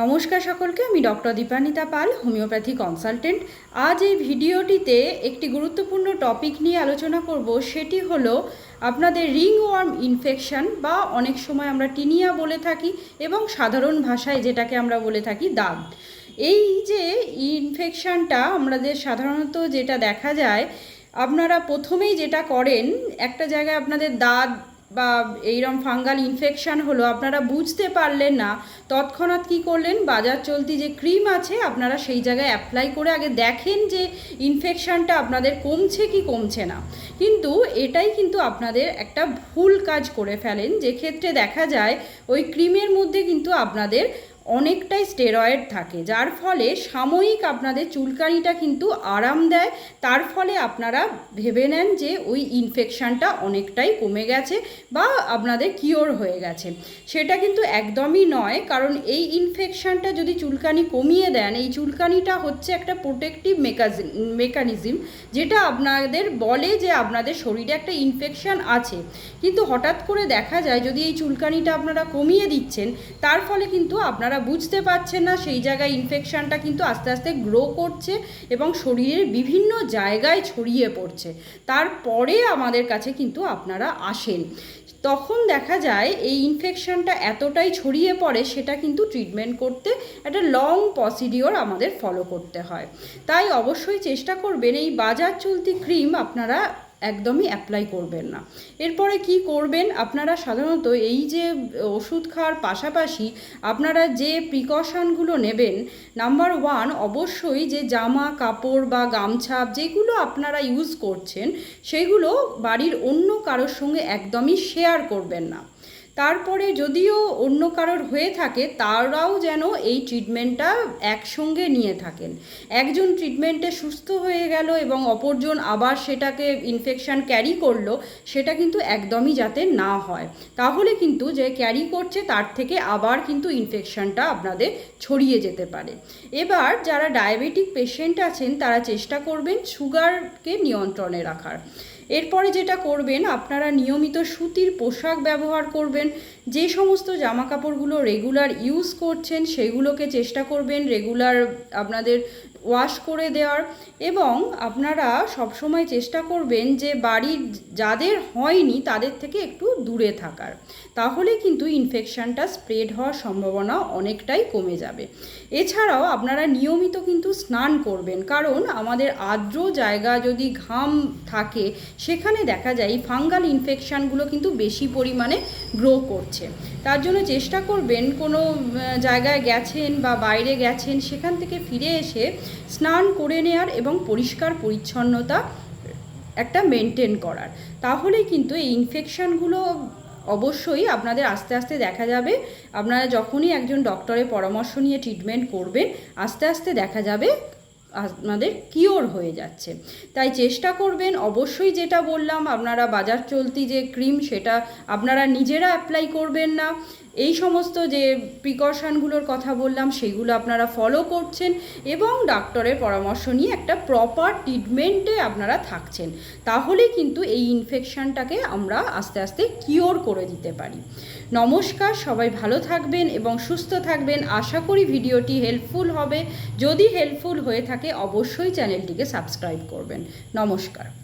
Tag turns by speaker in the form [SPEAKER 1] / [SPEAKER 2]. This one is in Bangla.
[SPEAKER 1] নমস্কার সকলকে, আমি doctor Dipanita Pal, homeopathy consultant. আজ এই ভিডিওটিতে একটি গুরুত্বপূর্ণ টপিক নিয়ে আলোচনা করব, সেটি হলো আপনাদের রিং ওয়ার্ম ইনফেকশান বা অনেক সময় আমরা টিনিয়া বলে থাকি এবং সাধারণ ভাষায় যেটাকে আমরা বলে থাকি দাগ। এই যে ইনফেকশানটা আমাদের সাধারণত যেটা দেখা যায়, আপনারা প্রথমেই যেটা করেন, একটা জায়গায় আপনাদের দাঁত বা এইরকম ফাঙ্গাল ইনফেকশান হলো, আপনারা বুঝতে পারলেন না, তৎক্ষণাৎ কি করলেন? বাজার চলতি যে ক্রিম আছে, আপনারা সেই জায়গায় অ্যাপ্লাই করে আগে দেখেন যে ইনফেকশানটা আপনাদের কমছে কি কমছে না। কিন্তু এটাই কিন্তু আপনাদের একটা ভুল কাজ করে ফেলেন। যে ক্ষেত্রে দেখা যায়, ওই ক্রিমের মধ্যে কিন্তু আপনাদের অনেকটাই স্টেরয়েড থাকে, যার ফলে সাময়িক আপনাদের চুলকানিটা কিন্তু আরাম দেয়, তার ফলে আপনারা ভেবে নেন যে ওই ইনফেকশানটা অনেকটাই কমে গেছে বা আপনাদের কিওর হয়ে গেছে। সেটা কিন্তু একদমই নয়, কারণ এই ইনফেকশানটা যদি চুলকানি কমিয়ে দেন, এই চুলকানিটা হচ্ছে একটা প্রোটেক্টিভ মেকানিজম যেটা আপনাদের বলে যে আপনাদের শরীরে একটা ইনফেকশান আছে। কিন্তু হঠাৎ করে দেখা যায় যদি এই চুলকানিটা আপনারা কমিয়ে দিচ্ছেন, তার ফলে কিন্তু আপনারা আপনারা বুঝতে পারছে না, সেই জায়গায় ইনফেকশানটা কিন্তু আস্তে আস্তে গ্রো করছে এবং শরীরের বিভিন্ন জায়গায় ছড়িয়ে পড়ছে। তারপরে আমাদের কাছে কিন্তু আপনারা আসেন। তখন দেখা যায় এই ইনফেকশানটা এতটাই ছড়িয়ে পড়ে, সেটা কিন্তু ট্রিটমেন্ট করতে একটা লং প্রসিডিওর আমাদের ফলো করতে হয়। তাই অবশ্যই চেষ্টা করবেন, এই বাজার চলতি ক্রিম আপনারা একদমই অ্যাপ্লাই করবেন না। এরপরে কি করবেন? আপনারা সাধারণত এই যে, ওষুধ খাওয়ার পাশাপাশি আপনারা যে প্রিকশনগুলো নেবেন নাম্বার ওয়ান অবশ্যই যে জামা, কাপড় বা গামছা যেগুলো আপনারা ইউজ করছেন, সেগুলো বাড়ির অন্য কারোর সঙ্গে একদমই শেয়ার করবেন না। তারপরে যদিও অন্য কারোর হয়ে থাকে, তারাও যেন এই ট্রিটমেন্টটা একসঙ্গে নিয়ে থাকেন। একজন ট্রিটমেন্টে সুস্থ হয়ে গেল এবং অপরজন আবার সেটাকে ইনফেকশান ক্যারি করল, সেটা কিন্তু একদমই যাতে না হয়। তাহলে কিন্তু যে ক্যারি করছে, তার থেকে আবার কিন্তু ইনফেকশানটা আপনাদের ছড়িয়ে যেতে পারে। এবার যারা ডায়াবেটিক পেশেন্ট আছেন, তারা চেষ্টা করবেন সুগারকে নিয়ন্ত্রণে রাখার। এরপরে যেটা করবেন, আপনারা নিয়মিত সুতির পোশাক ব্যবহার করবেন, যে সমস্ত জামা কাপড়গুলো রেগুলার ইউজ করছেন, সেগুলোকে চেষ্টা করবেন রেগুলার আপনাদের ওয়াশ করে দেওয়ার এবং আপনারা সবসময় চেষ্টা করবেন যে বাড়ির যাদের হয়নি তাদের থেকে একটু দূরে থাকার। তাহলে কিন্তু ইনফেকশানটা স্প্রেড হওয়ার সম্ভাবনা অনেকটাই কমে যাবে। এছাড়াও আপনারা নিয়মিত কিন্তু স্নান করবেন, কারণ আমাদের আর্দ্র জায়গা যদি ঘাম থাকে, সেখানে দেখা যায় ফাঙ্গাল ইনফেকশানগুলো কিন্তু বেশি পরিমাণে গ্রো করছে। তার জন্য চেষ্টা করবেন কোনো জায়গায় গেছেন বা বাইরে গেছেন, সেখান থেকে ফিরে এসে স্নান করে নেওয়ার এবং পরিষ্কার পরিচ্ছন্নতা একটা মেনটেন করার। তাহলে কিন্তু এই ইনফেকশানগুলো অবশ্যই আপনাদের আস্তে আস্তে দেখা যাবে। আপনারা যখনই একজন ডক্টরের পরামর্শ নিয়ে ট্রিটমেন্ট করবেন, আস্তে আস্তে দেখা যাবে আপনাদের কিওর হয়ে যাচ্ছে। তাই চেষ্টা করবেন অবশ্যই যেটা বললাম, আপনারা বাজার চলতি যে ক্রিম সেটা আপনারা নিজেরা অ্যাপ্লাই করবেন না। এই সমস্ত যে প্রিকশনগুলোর কথা বললাম, সেগুলো আপনারা ফলো করছেন এবং ডাক্তারের পরামর্শ নিয়ে একটা প্রপার ট্রিটমেন্টে আপনারা থাকছেন। তাহলে কিন্তু এই ইনফেকশানটাকে আমরা আস্তে আস্তে কিওর করে দিতে পারি। নমস্কার, সবাই ভালো থাকবেন এবং সুস্থ থাকবেন। আশা করি ভিডিওটি হেল্পফুল হবে। যদি হেল্পফুল হয়ে থাকে, অবশ্যই চ্যানেলটিকে সাবস্ক্রাইব করবেন। নমস্কার।